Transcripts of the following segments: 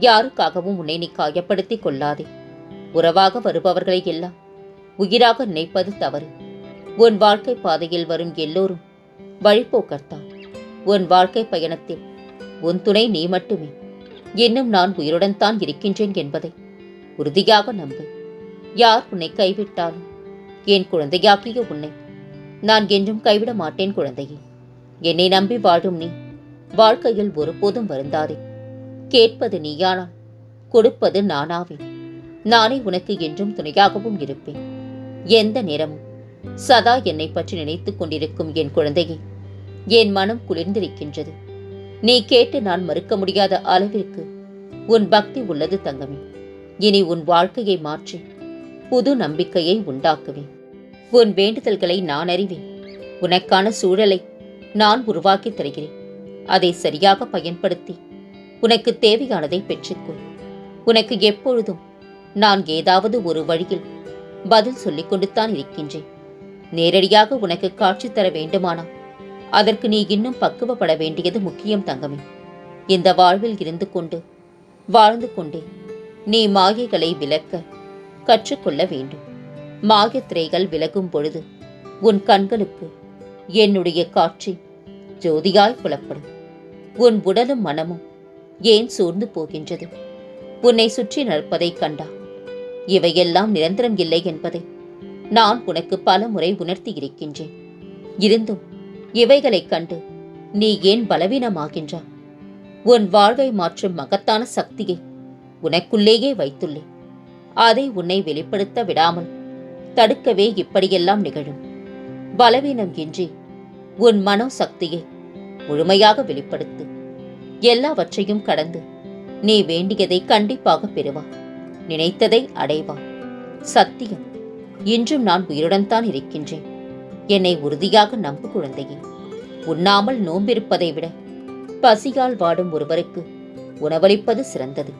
யாருக்காகவும் உன்னை நீ காயப்படுத்திக் கொள்ளாதே. உறவாக வருபவர்களை எல்லாம் உயிராக நினைப்பது தவறு. உன் வாழ்க்கை பாதையில் வரும் எல்லோரும் வழிபோக்கர்தான். உன் வாழ்க்கை பயணத்தில் உன் துணை நீ மட்டுமே. இன்னும் நான் உயிருடன் தான் இருக்கின்றேன் என்பதை உறுதியாக நம்பு. யார் உன்னை கைவிட்டாலும் என் குழந்தையாக்கிய உன்னை நான் என்றும் கைவிட மாட்டேன் குழந்தையே. என்னை நம்பி வாழும் நீ வாழ்க்கையில் ஒருபோதும் வருந்தாதே. கேட்பது நீயானால் கொடுப்பது நானாவேன் நானே உனக்கு என்றும் துணையாகவும் இருப்பேன். எந்த நேரமும் சதா என்னை பற்றி நினைத்துக் கொண்டிருக்கும் என் குழந்தையே என் மனம் குளிர்ந்திருக்கின்றது. நீ கேட்டு நான் மறுக்க முடியாத அளவிற்கு உன் பக்தி உள்ளது தங்கமே. இனி உன் வாழ்க்கையை மாற்றி புது நம்பிக்கையை உண்டாக்குவேன். உன் வேண்டுதல்களை நான் அறிவேன். உனக்கான சூழலை நான் உருவாக்கி தருகிறேன். அதை சரியாக பயன்படுத்தி உனக்கு தேவையானதை பெற்றுக்கொள். உனக்கு எப்பொழுதும் நான் ஏதாவது ஒரு வழியில் பதில் சொல்லிக் கொண்டுத்தான் இருக்கின்றேன். நேரடியாக உனக்கு காட்சி தர வேண்டுமானா? அதற்கு நீ இன்னும் பக்குவப்பட வேண்டியது முக்கியம் தங்கமே. இந்த வாழ்வில் இருந்து கொண்டு வாழ்ந்து கொண்டே நீ மாயைகளை விலக்க கற்றுக்கொள்ள வேண்டும். மாயத்திரைகள் விலகும் பொழுது உன் கண்களுக்கு என்னுடைய காட்சி ஜோதியாய் புலப்படும். உன் உடலும் மனமும் ஏன் சோர்ந்து போகின்றது? உன்னை சுற்றி நடப்பதைக் கண்டா? இவையெல்லாம் நிரந்தரம் இல்லை என்பதை நான் உனக்கு பல முறை உணர்த்தி இருக்கின்றேன். இருந்தும் இவைகளைக் கண்டு நீ ஏன் பலவீனமாகின்றா? உன் வாழ்வை மாற்றும் மகத்தான சக்தியை உனக்குள்ளேயே வைத்துள்ளேன். அதை உன்னை வெளிப்படுத்த விடாமல் தடுக்கவே இப்படியெல்லாம் நிகழும். பலவீனம் இன்றி உன் மனோ சக்தியை முழுமையாக வெளிப்படுத்து. எல்லாவற்றையும் கடந்து நீ வேண்டியதை கண்டிப்பாக பெறுவா. நினைத்ததை அடைவா. சத்தியம் இன்றும் நான் உயிருடன் தான் இருக்கின்றேன். என்னை உறுதியாக நம்பு குழந்தையே. உண்ணாமல் நோம்பிருப்பதை விட பசியால் வாடும் ஒருவருக்கு உணவளிப்பது சிறந்தது.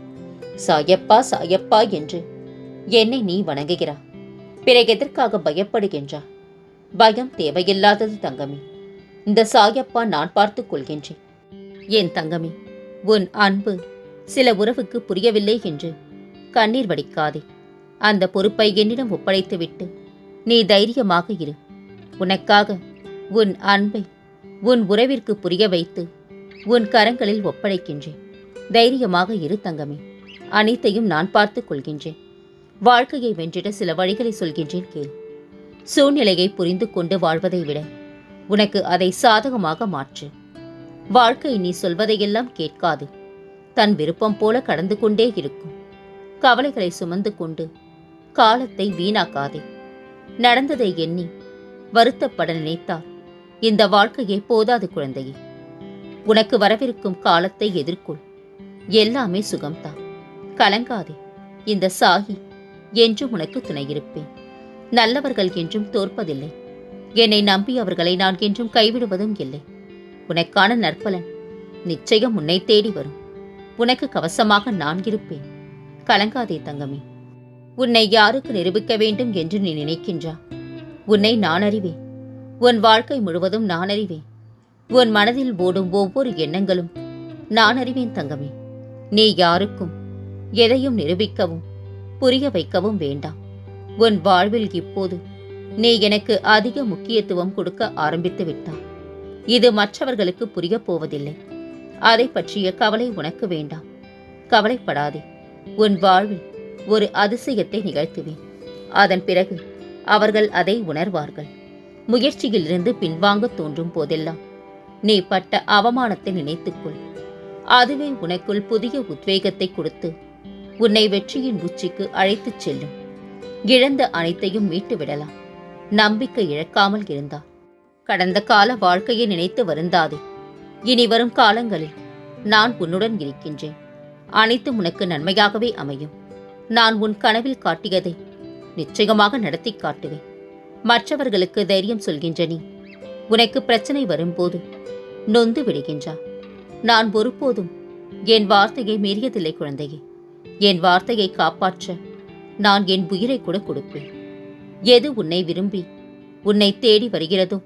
சாயப்பா சாயப்பா என்று என்னை நீ வணங்குகிறா. பிறகு எதற்காக பயப்படுகின்றா? பயம் தேவையில்லாதது தங்கமே. இந்த சாயப்பா நான் பார்த்துக் கொள்கின்றேன். என் தங்கமே உன் அன்பு சில உறவுக்கு புரியவில்லை என்று கண்ணீர் வடிக்காதே. அந்த பொறுப்பை என்னிடம் ஒப்படைத்துவிட்டு நீ தைரியமாக இரு. உனக்காக உன் அன்பை உன் உறவிற்கு புரிய வைத்து உன் கரங்களில் ஒப்படைக்கின்றேன். தைரியமாக இரு தங்கமே அனைத்தையும் நான் பார்த்து கொள்கின்றேன். வாழ்க்கையை வென்றிட சில வழிகளை சொல்கின்றேன் கேள். சூழ்நிலையை புரிந்து கொண்டு வாழ்வதை விட உனக்கு அதை சாதகமாக மாற்று. வாழ்க்கை நீ சொல்வதையெல்லாம் கேட்காது. தன் விருப்பம் போல கடந்து கொண்டே இருக்கும். கவலைகளை சுமந்து கொண்டு காலத்தை வீணாக்காதே. நடந்ததை எண்ணி வருத்தப்பட நினைத்தால் இந்த வாழ்க்கையே போதாது குழந்தையே. உனக்கு வரவிருக்கும் காலத்தை எதிர்கொள். எல்லாமே சுகம்தான். கலங்காதே. இந்த சாகி என்றும் உனக்கு துணையிருப்பேன். நல்லவர்கள் என்றும் தோற்பதில்லை. என்னை நம்பி அவர்களை நான் என்றும் கைவிடுவதும் இல்லை. உனக்கான நற்பலன். நிச்சயம் உன்னை தேடி வரும். உனக்கு கவசமாக நான் இருப்பேன். கலங்காதே தங்கமே. உன்னை யாருக்கு நிரூபிக்க வேண்டும் என்று நீ நினைக்கின்றா? உன்னை நான் அறிவேன். உன் வாழ்க்கை முழுவதும் நான் அறிவேன். உன் மனதில் ஓடும் ஒவ்வொரு எண்ணங்களும் நான் அறிவேன் தங்கமே. நீ யாருக்கும் எதையும் நிரூபிக்கவும் புரிய வைக்கவும் வேண்டாம். உன் வாழ்வில் இப்போது நீ எனக்கு அதிக முக்கியத்துவம் கொடுக்க ஆரம்பித்து விட்டாய். இது மற்றவர்களுக்கு புரியப் போவதில்லை. அதை பற்றிய கவலை உனக்கு வேண்டாம். கவலைப்படாதே. உன் வாழ்வில் ஒரு அதிசயத்தை நிகழ்த்துவேன். அதன் பிறகு அவர்கள் அதை உணர்வார்கள். முயற்சியிலிருந்து பின்வாங்க தோன்றும் போதெல்லாம் நீ பட்ட அவமானத்தை நினைத்துக்கொள். அதுவே உனக்குள் புதிய உத்வேகத்தை கொடுத்து உன்னை வெற்றியின் உச்சிக்கு அழைத்துச் செல்லும். இழந்த அனைத்தையும் மீட்டு விடலாம் நம்பிக்கை இழக்காமல் இருந்தார் கடந்த கால வாழ்க்கையை நினைத்து வருந்தாதே. இனி வரும் காலங்களில் நான் உன்னுடன் இருக்கின்றேன். அனைத்தும் உனக்கு நன்மையாகவே அமையும். நான் உன் கனவில் காட்டியதை நிச்சயமாக நடத்தி காட்டுவேன். மற்றவர்களுக்கு தைரியம் சொல்கின்ற நீ உனக்கு பிரச்சனை வரும்போது நொந்து விடுகின்றா. நான் ஒருபோதும் என் வார்த்தையை மீறியதில்லை குழந்தையே. என் வார்த்தையை காப்பாற்ற நான் என் உயிரை கூட கொடுப்பேன். எது உன்னை விரும்பி உன்னை தேடி வருகிறதோ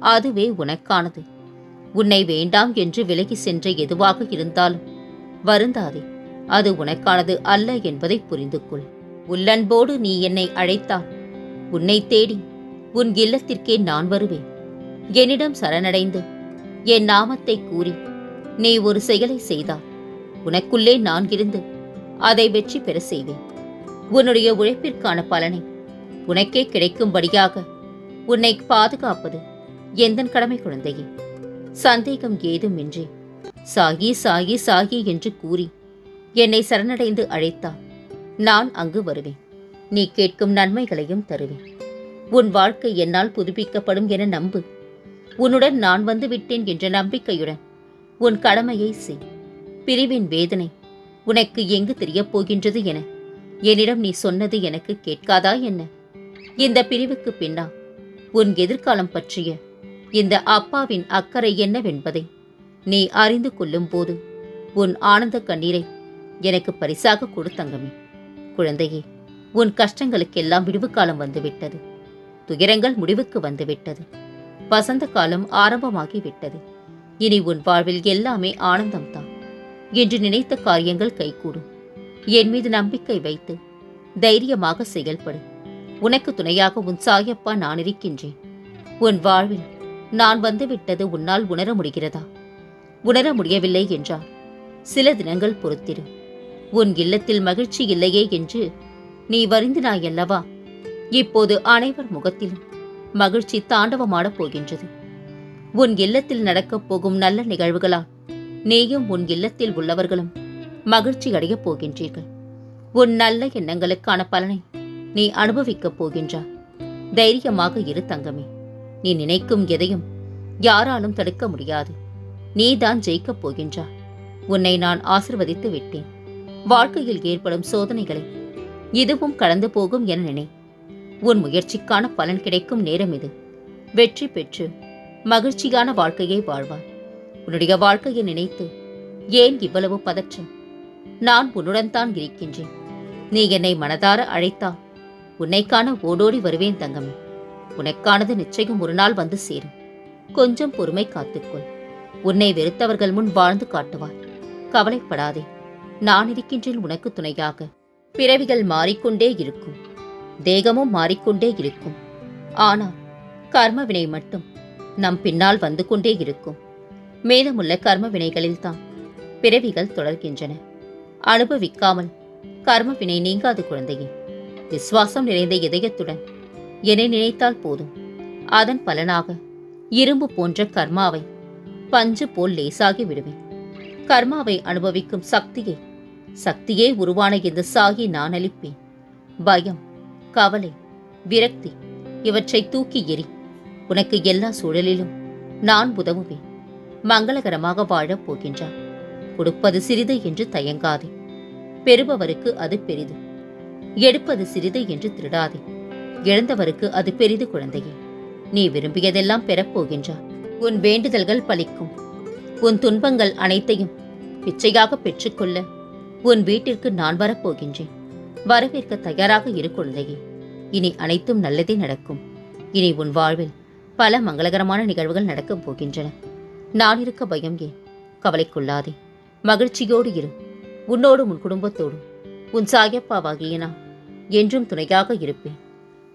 அதுவே உனக்கானது. உன்னை வேண்டாம் என்று விலகி சென்ற எதுவாக இருந்தாலும் வருந்தாதே அது உனக்கானது அல்ல என்பதை புரிந்து கொள் உள்ளன்போடு நீ என்னை அழைத்தால் உன்னை தேடி உன் இல்லத்திற்கே நான் வருவேன். என்னிடம் சரணடைந்து என் நாமத்தை கூறி நீ ஒரு செயலை செய்தால் உனக்குள்ளே நான் இருந்து அதை வெற்றி பெற செய்வேன். உன்னுடைய உழைப்பிற்கான பலனை உனக்கே கிடைக்கும்படியாக உன்னை பாதுகாப்பது எந்தன் கடமை குழந்தையே? சந்தேகம் ஏதுமின்றி சாகி சாகி சாகி என்று கூறி என்னை சரணடைந்து அழைத்தால் நான் அங்கு வருவேன். நீ கேட்கும் நன்மைகளையும் தருவேன். உன் வாழ்க்கை என்னால் புதுப்பிக்கப்படும் என நம்பு. உன்னுடன் நான் வந்து விட்டேன் என்ற நம்பிக்கையுடன் உன் கடமையை செய். பிரிவின் வேதனை உனக்கு எங்கு தெரியப் போகின்றது என என்னிடம் நீ சொன்னது எனக்கு கேட்காதா என்ன? இந்த பிரிவுக்கு பின்னா உன் எதிர்காலம் பற்றிய இந்த அப்பாவின் அக்கறை என்னவென்பதை நீ அறிந்து கொள்ளும் போது உன் ஆனந்த கண்ணீரை எனக்கு பரிசாக கொடுத்தங்கமே குழந்தையே உன் கஷ்டங்களுக்கெல்லாம் விடுவு காலம் வந்துவிட்டது. துயரங்கள் முடிவுக்கு வந்துவிட்டது. வசந்த காலம் ஆரம்பமாகி விட்டது இனி உன் வாழ்வில் எல்லாமே ஆனந்தம்தான். என்று நினைத்த காரியங்கள் கைகூடும் என் மீது நம்பிக்கை வைத்து தைரியமாக செயல்படு. உனக்கு துணையாக உன் சாயப்பா நான் இருக்கின்றேன் உன் வாழ்வில் நான் வந்துவிட்டது உன்னால் உணர முடிகிறதா? உணர முடியவில்லை என்றால் சில தினங்கள் பொறுத்திரு. உன் இல்லத்தில் மகிழ்ச்சி இல்லையே என்று நீ வருந்தினாயல்லவா? இப்போது அனைவர் முகத்திலும் மகிழ்ச்சி தாண்டவமாடப் போகின்றது. உன் இல்லத்தில் நடக்கப் போகும் நல்ல நிகழ்வுகளால் நீயும் உன் இல்லத்தில் உள்ளவர்களும் மகிழ்ச்சி அடையப் போகின்றீர்கள். உன் நல்ல எண்ணங்களுக்கான பலனை நீ அனுபவிக்கப் போகின்றாய். தைரியமாக இரு தங்கமே. நீ நினைக்கும் எதையும் யாராலும் தடுக்க முடியாது. நீதான் ஜெயிக்கப் போகின்றாய். உன்னை நான் ஆசிர்வதித்து விட்டேன். வாழ்க்கையில் ஏற்படும் சோதனைகளை இதுவும் கடந்து போகும் என நினை. உன் முயற்சிக்கான பலன் கிடைக்கும் நேரம் இது. வெற்றி பெற்று மகிழ்ச்சியான வாழ்க்கையை வாழ்வாய். உன்னுடைய வாழ்க்கையை நினைத்து ஏன் இவ்வளவு பதற்றம்? நான் உன்னுடன் தான் இருக்கின்றேன். நீ என்னை மனதார அழைத்தால் உன்னைக்கான ஓடோடி வருவேன் தங்கமே. உனக்கானது நிச்சயம் ஒரு நாள் வந்து சேரும். கொஞ்சம் பொறுமை காத்துக்கொள். உன்னை வெறுத்தவர்கள் முன் வாழ்ந்து காட்டுவார். கவலைப்படாதே. நான் இருக்கின்றேன் உனக்கு துணையாக. பிறவிகள் மாறிக்கொண்டே இருக்கும். தேகமும் மாறிக்கொண்டே இருக்கும். ஆனால் கர்ம வினை மட்டும் நம் பின்னால் வந்து கொண்டே இருக்கும். மேலமுள்ள கர்ம வினைகளில்தான் பிறவிகள் தொடர்கின்றன. அனுபவிக்காமல் கர்ம வினை நீங்காது குழந்தையே. விசுவாசம் நிறைந்த இதயத்துடன் என்னை நினைத்தால் போதும். அதன் பலனாக இரும்பு போன்ற கர்மாவை பஞ்சு போல் லேசாகி விடுவேன். கர்மாவை அனுபவிக்கும் சக்தியை சக்தியே உருவான இந்த சாகி நான் அளிப்பேன். பயம் கவலை விரக்தி இவற்றை தூக்கி எறி உனக்கு எல்லா சூழலிலும் நான் உதவுவேன். மங்களகரமாக வாழப் போகின்றார் கொடுப்பது சிறிது என்று தயங்காதே. பெறுபவருக்கு அது பெரிது. எடுப்பது சிறிது என்று திருடாதே. இழந்தவருக்கு அது பெரிது குழந்தையே. நீ விரும்பியதெல்லாம் பெறப்போகின்றார் உன் வேண்டுதல்கள் பலிக்கும். உன் துன்பங்கள் அனைத்தையும் பிச்சையாக பெற்றுக்கொள்ள உன் வீட்டிற்கு நான் வரப்போகின்றேன் வரவேற்க தயாராக இரு குழந்தையே. இனி அனைத்தும் நல்லதே நடக்கும். இனி உன் வாழ்வில் பல மங்களகரமான நிகழ்வுகள் நடக்கப் போகின்றன. நான் இருக்க பயம் ஏன்? கவலைக்குள்ளாதே. மகிழ்ச்சியோடு இரு. உன்னோடும் உன் குடும்பத்தோடும். உன் சாயப்பாவாகிய நான் என்றும் துணையாக இருப்பேன்.